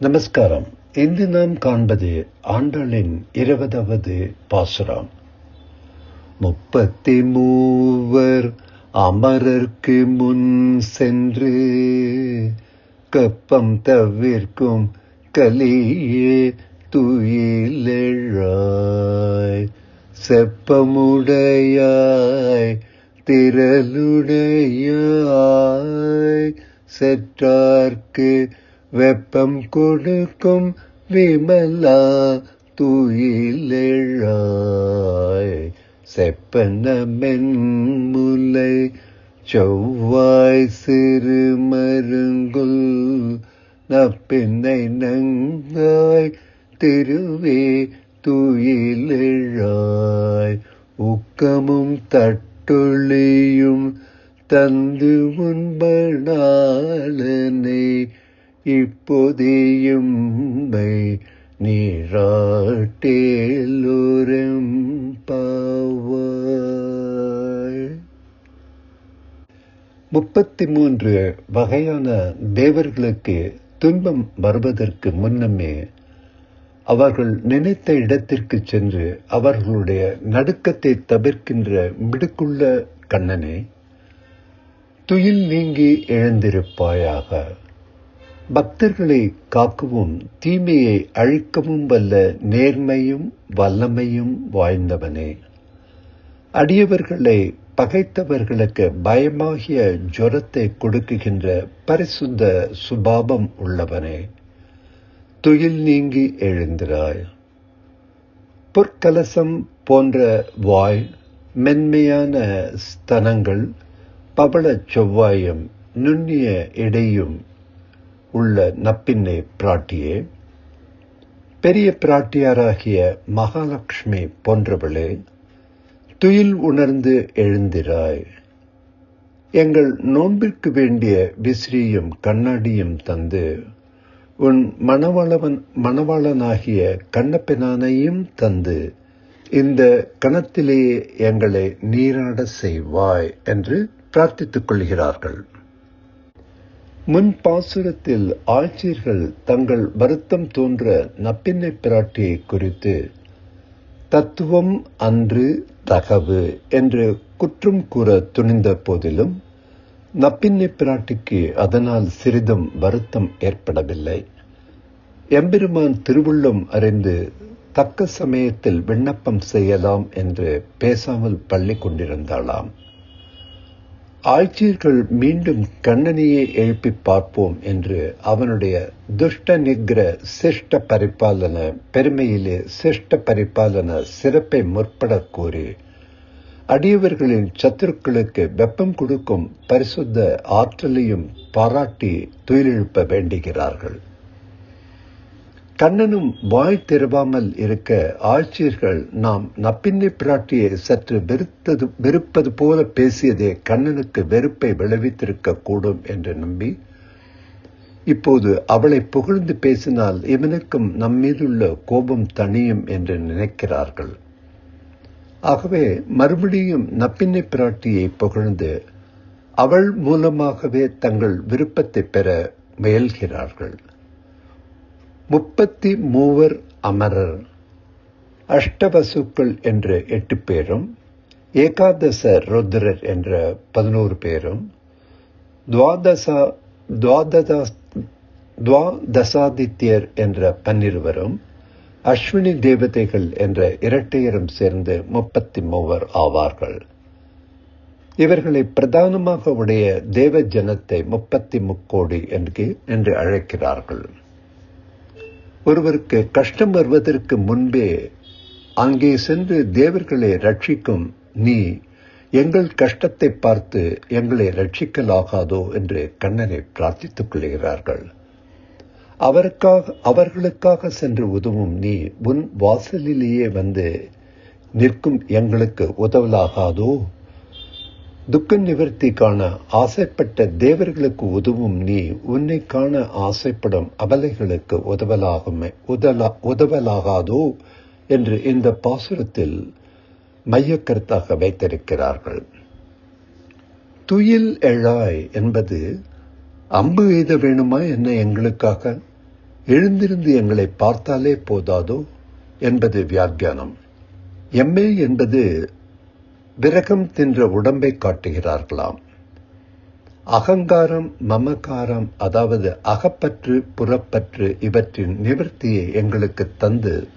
நமஸ்காரம். இன்று நாம் காண்பது ஆண்டாளின் இருபதாவது பாசுரம். முப்பத்தி மூவர் அமரர்க்கு முன் சென்று கப்பம் தவிர்க்கும் கலியே துயிலெழாய் செப்பமுடையாய் திரளுடையாய் செற்றார்க்கு வெப்பம் கொடுக்கும் விமலா துயிலெழாய். செப்பன மென்முலை செவ்வாய் சிறு மருங்குல் நப்பினை நங்காய் திருவே துயிலெழாய். உக்கமும் தட்டொழியும் தந்து உண்பனாளனை இப்போதையும்மை நீராட்டேலோரம் பாவாய். முப்பத்தி மூன்று வகையான தேவர்களுக்கு துன்பம் வருவதற்கு முன்னமே அவர்கள் நினைத்த இடத்திற்கு சென்று அவர்களுடைய நடுக்கத்தை தவிர்க்கின்ற மிடுக்குள்ள கண்ணனே துயில் நீங்கி எழுந்திருப்பாயாக. பக்தர்களை காக்கவும். தீமையை அழிக்கவும் வல்ல நேர்மையும் வல்லமையும் வாய்ந்தவனே. அடியவர்களை பகைத்தவர்களுக்கு பயமாகிய ஜுரத்தை கொடுக்குகின்ற பரிசுத்த சுபாவம் உள்ளவனே. துயில் நீங்கி எழுந்திராய். பொற்கலசம் போன்ற வாய் மென்மையான ஸ்தனங்கள் பவள செவ்வாயும் நுண்ணிய இடையும் உள்ள நப்பின்னை பிராட்டியே பெரிய பிராட்டியாராகிய மகாலட்சுமி போன்றவளே துயில் உணர்ந்து எழுந்திராய். எங்கள் நோன்பிற்கு வேண்டிய விசிறியும் கண்ணாடியும் தந்து உன் மணவாளவன் மணவாளனாகிய கண்ணப்பெனானையும் தந்து இந்த கணத்திலேயே எங்களை நீராட செய்வாய் என்று பிரார்த்தித்துக் கொள்கிறார்கள். முன் பாசுரத்தில் ஆட்சியர்கள் தங்கள் வருத்தம் தோன்ற நப்பின்னை பிராட்டியை குறித்து தத்துவம் அன்று தகவு என்று குற்றம் கூற துணிந்த போதிலும் நப்பின்னை பிராட்டிக்கு அதனால் சிறிதும் வருத்தம் ஏற்படவில்லை. எம்பெருமான் திருவுள்ளம் அறிந்து தக்க சமயத்தில் விண்ணப்பம் செய்யலாம் என்று பேசாமல் பள்ளி கொண்டிருந்தாளாம். ஆட்சியர்கள் மீண்டும் கண்ணனையே எழுப்பி பார்ப்போம் என்று அவனுடைய துஷ்ட நிகர சிஷ்ட பரிபாலன பெருமையிலே சிஷ்ட பரிபாலன சிறப்பை முற்பட கூறி அடியவர்களின் சத்துருக்களுக்கு வெப்பம் கொடுக்கும் பரிசுத்த ஆற்றலையும் பாராட்டி துயிலெழுப்ப வேண்டுகிறார்கள். கண்ணனும் வாய் திறவாமல் இருக்க ஆட்சியர்கள் நாம் நப்பின்னை பிராட்டியை சற்று வெறுத்தது வெறுப்பது போல பேசியதே கண்ணனுக்கு வெறுப்பை விளைவித்திருக்க கூடும் என்று நம்பி இப்போது அவளை புகழ்ந்து பேசினால் இவனுக்கும் நம்மீதுள்ள கோபம் தணியும் என்று நினைக்கிறார்கள். ஆகவே மறுபடியும் நப்பிண்ணை பிராட்டியை புகழ்ந்து அவள் மூலமாகவே தங்கள் விருப்பத்தை பெற முயல்கிறார்கள். முப்பத்தி மூவர் அமரர். அஷ்டவசுக்கள் என்ற எட்டு பேரும் ஏகாதச ருத்ரர் என்ற பதினோரு பேரும் துவாதசா துவாததா துவாதசாதித்யர் என்ற பன்னிருவரும் அஸ்வினி தேவதைகள் என்ற இரட்டையரும் சேர்ந்து முப்பத்தி மூவர் ஆவார்கள். இவர்களை பிரதானமாக உடைய தேவ ஜனத்தை முப்பத்தி முக்கோடி என்று என்று அழைக்கிறார்கள். ஒருவருக்கு கஷ்டம் வருவதற்கு முன்பே அங்கே சென்று தேவர்களை ரட்சிக்கும் நீ எங்கள் கஷ்டத்தை பார்த்து எங்களை ரட்சிக்கலாகாதோ என்று கண்ணனை பிரார்த்தித்துக் கொள்கிறார்கள். அவருக்காக அவர்களுக்காக சென்று உதவும் நீ உன் வாசலிலேயே வந்து நிற்கும் எங்களுக்கு உதவலாகாதோ? துக்க நிவர்த்தி காண ஆசைப்பட்ட தேவர்களுக்கு உதவும் நீ உன்னை காண ஆசைப்படும் அபலைகளுக்கு உதவலாகுமே உதலா உதவலாகாதோ என்று இந்த பாசுரத்தில் மையக்கருத்தாக வைத்திருக்கிறார்கள். துயில் எழாய் என்பது அம்பு எய்த வேணுமா என்ன எங்களுக்காக? எழுந்திருந்து எங்களை பார்த்தாலே போதாதோ என்பது வியாக்கியானம். எம்ஏ என்பது விரகம் தின்ற உடம்பை காட்டுகிறார்களாம். அகங்காரம் மமகாரம் அதாவது அகப்பற்று புறப்பற்று இவற்றின் நிவர்த்தியை எங்களுக்கு தந்து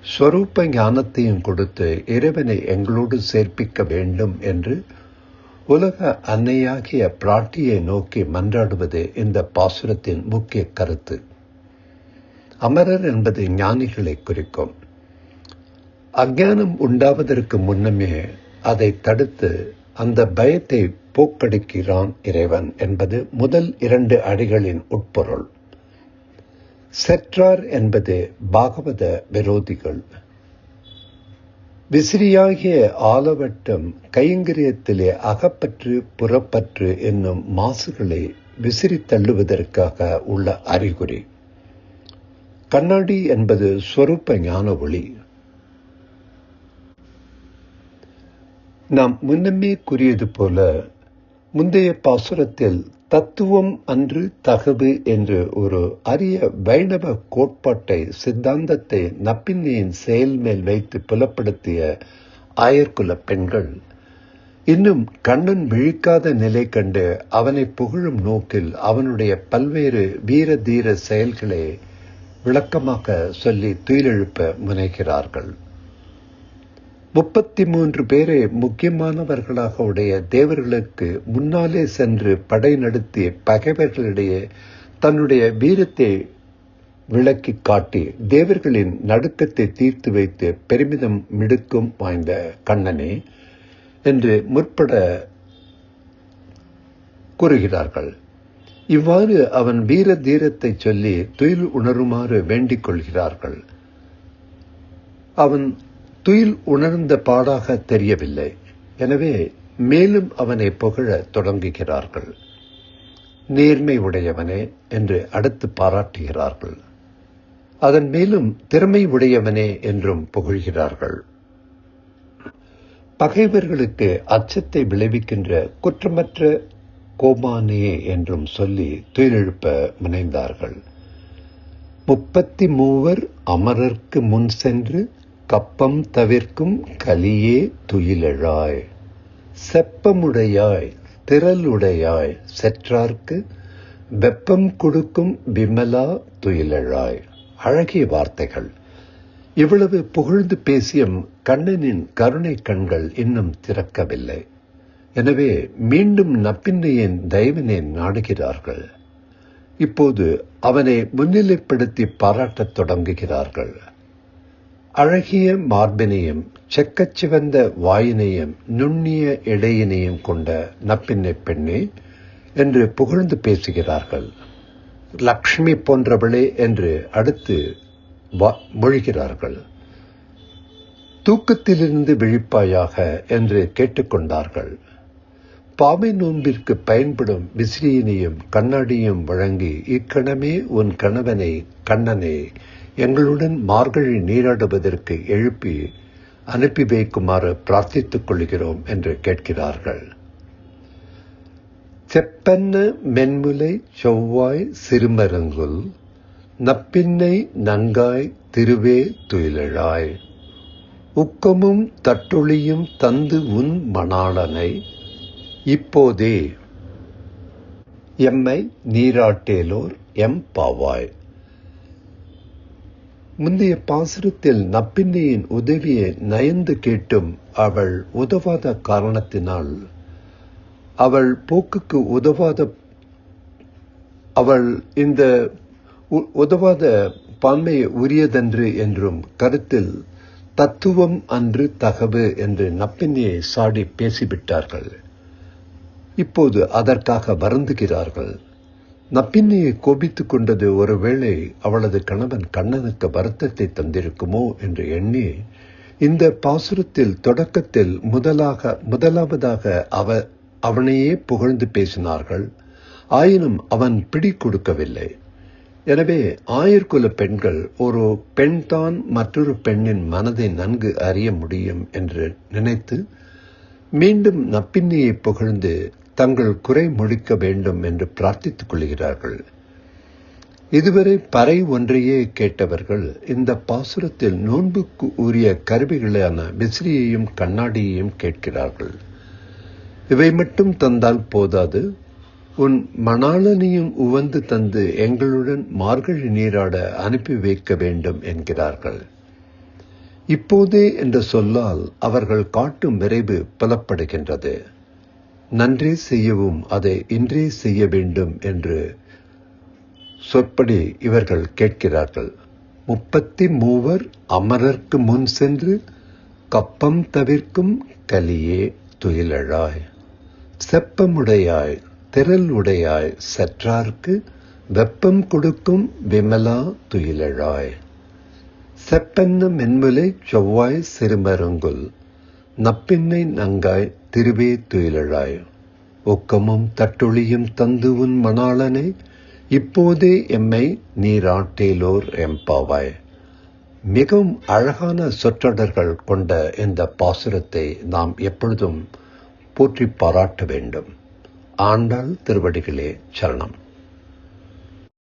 ஸ்வரூப ஞானத்தையும் கொடுத்து இறைவனை எங்களோடு சேர்ப்பிக்க வேண்டும் என்று உலக அன்னையாகிய பிராட்டியை நோக்கி மன்றாடுவது இந்த பாசுரத்தின் முக்கிய கருத்து. அமரர் என்பது ஞானிகளை குறிக்கும். அஜானம் உண்டாவதற்கு முன்னமே அதை தடுத்து அந்த பயத்தை போக்கடிக்கிறான் இறைவன் என்பது முதல் இரண்டு அடிகளின் உட்பொருள். செற்றார் என்பது பாகவத விரோதிகள். விசிறியாகிய ஆலவட்டம் கைங்கரியத்திலே அகப்பற்று புறப்பற்று என்னும் மாசுகளை விசிறி தள்ளுவதற்காக உள்ள அறிகுறி. கண்ணாடி என்பது ஸ்வரூப ஞான ஒளி நாம் முன்னமே கூறியது போல முந்தைய பாசுரத்தில் தத்துவம் அன்று தகவு என்று ஒரு அரிய வைணவ கோட்பாட்டை சித்தாந்தத்தை நப்பின்னியின் செயல் மேல் வைத்து புலப்படுத்திய ஆயர்குல பெண்கள். இன்னும் கண்ணன் விழிக்காத நிலை கண்டு அவனை புகழும் நோக்கில் அவனுடைய பல்வேறு வீர தீர செயல்களை விளக்கமாக சொல்லி துயிலெழுப்ப முனைகிறார்கள். முப்பத்தி மூன்று பேரை முக்கியமானவர்களாக உடைய தேவர்களுக்கு முன்னாலே சென்று படை நடத்திய பகைவர்களிடையே தன்னுடைய வீரத்தை விளக்கி காட்டி தேவர்களின் நடுக்கத்தை தீர்த்து வைத்து பெருமிதம் மிடுக்கும் வாய்ந்த கண்ணனே என்று முற்பட கூறுகிறார்கள். இவ்வாறு அவன் வீர தீரத்தை சொல்லி துயில் உணருமாறு வேண்டிக் கொள்கிறார்கள். அவன் துயில் உணர்ந்த பாடாக தெரியவில்லை. எனவே மேலும் அவனை புகழ தொடங்குகிறார்கள். நேர்மை உடையவனே என்று அடுத்து பாராட்டுகிறார்கள். அதன் மேலும் திறமை உடையவனே என்றும் புகழ்கிறார்கள். பகைவர்களுக்கு அச்சத்தை விளைவிக்கின்ற குற்றமற்ற கோமானே என்றும் சொல்லி துயிலெழுப்ப முனைந்தார்கள். முப்பத்தி மூவர் அமரர்க்கு முன் சென்று கப்பம் தவிர்க்கும் கலியே துயிலழாய். செப்பமுடையாய் திரளுடையாய் செற்றார்க்கு வெப்பம் கொடுக்கும் விமலா துயிலழாய். அழகிய வார்த்தைகள். இவ்வளவு புகழ்ந்து பேசியும் கண்ணனின் கருணை கண்கள் இன்னும் திறக்கவில்லை. எனவே மீண்டும் நப்பின்னையின் தயவினை நாடுகிறார்கள். இப்போது அவனை முன்னிலைப்படுத்தி பாராட்டத் தொடங்குகிறார்கள். அழகிய மார்பினையும் செக்கச்சிவந்த வாயினையும் நுண்ணிய இடையினையும் கொண்ட நப்பின்னை பெண்ணே என்று புகழ்ந்து பேசுகிறார்கள். லக்ஷ்மி போன்றவளே என்று அடுத்து மொழிகிறார்கள். தூக்கத்திலிருந்து விழிப்பாயாக என்று கேட்டுக்கொண்டார்கள். பாவை நோன்பிற்கு பயன்படும் விசிறியினையும் கண்ணாடியும் வழங்கி இக்கணமே உன் கணவனை கண்ணனை எங்களுடன் மார்கழி நீராடுவதற்கு எழுப்பி அனுப்பி வைக்குமாறு பிரார்த்தித்துக் கொள்கிறோம் என்று கேட்கிறார்கள். செப்பன்ன மென்முலை செவ்வாய் சிறுமருங்குல் நப்பின்னை நங்காய் திருவே துயிலழாய். உக்கமும் தட்டொளியும் தந்து உன் மணாளனை இப்போதே எம்மை நீராட்டேலோர் எம் பாவாய். முந்தைய பாசுரத்தில் நப்பின்னியின் உதவியை நயந்து கேட்டும் அவள் உதவாத காரணத்தினால். அவள் போக்குக்கு உதவாத அவள் இந்த உதவாத பான்மை உரியதன்று என்றும் கருத்தில் தத்துவம் அன்று தகவு என்று நப்பின்னையை சாடி பேசிவிட்டார்கள். இப்போது அதற்காக வருந்துகிறார்கள். நப்பின்னையை கோபித்துக் கொண்டது ஒருவேளை அவளது கணவன் கண்ணனுக்கு வருத்தத்தை தந்திருக்குமோ என்று எண்ணி இந்த பாசுரத்தில் தொடக்கத்தில் முதலாக முதலாவதாக அவ அவனையே புகழ்ந்து பேசினார்கள். ஆயினும் அவன் பிடி கொடுக்கவில்லை. எனவே ஆயர்குல பெண்கள் ஒரு பெண்தான் மற்றொரு பெண்ணின் மனதை நன்கு அறிய முடியும் என்று நினைத்து மீண்டும் நப்பின்னியை புகழ்ந்து தங்கள் குறை முடிக்க வேண்டும் என்று பிரார்த்தித்துக் கொள்கிறார்கள். இதுவரை பறை ஒன்றையே கேட்டவர்கள் இந்த பாசுரத்தில் நோன்புக்கு உரிய கருவிகளான விசிறியையும் கண்ணாடியையும் கேட்கிறார்கள். இவை மட்டும் தந்தால் போதாது. உன் மணாளனையும் உவந்து தந்து எங்களுடன் மார்கழி நீராட அனுப்பி வைக்க வேண்டும் என்கிறார்கள். இப்போதே என்ற சொல்லால் அவர்கள் காட்டும் விரைவு புலப்படுகின்றது. நன்றே செய்யவும் அதை இன்றே செய்ய வேண்டும் என்று சொற்படி இவர்கள் கேட்கிறார்கள். முப்பத்தி மூவர் அமரர்க்கு முன் சென்று கப்பம் தவிர்க்கும் கலியே துயிலழாய். செப்பமுடையாய் திரள் உடையாய் சற்றார்க்கு வெப்பம் கொடுக்கும் விமலா துயிலழாய். செப்பென்ன மென்முலை செவ்வாய் சிறுமருங்குல் நப்பின்னை நங்காய் திருவே துயிலழாய். ஒக்கமும் தட்டொழியும் தந்து உன் மணாளனை இப்போதே எம்மை நீராட்டேலோர் எம்பாவாய். மிகவும் அழகான சொற்றொடர்கள் கொண்ட இந்த பாசுரத்தை நாம் எப்பொழுதும் போற்றி பாராட்ட வேண்டும். ஆண்டாள் திருவடிகளே சரணம்.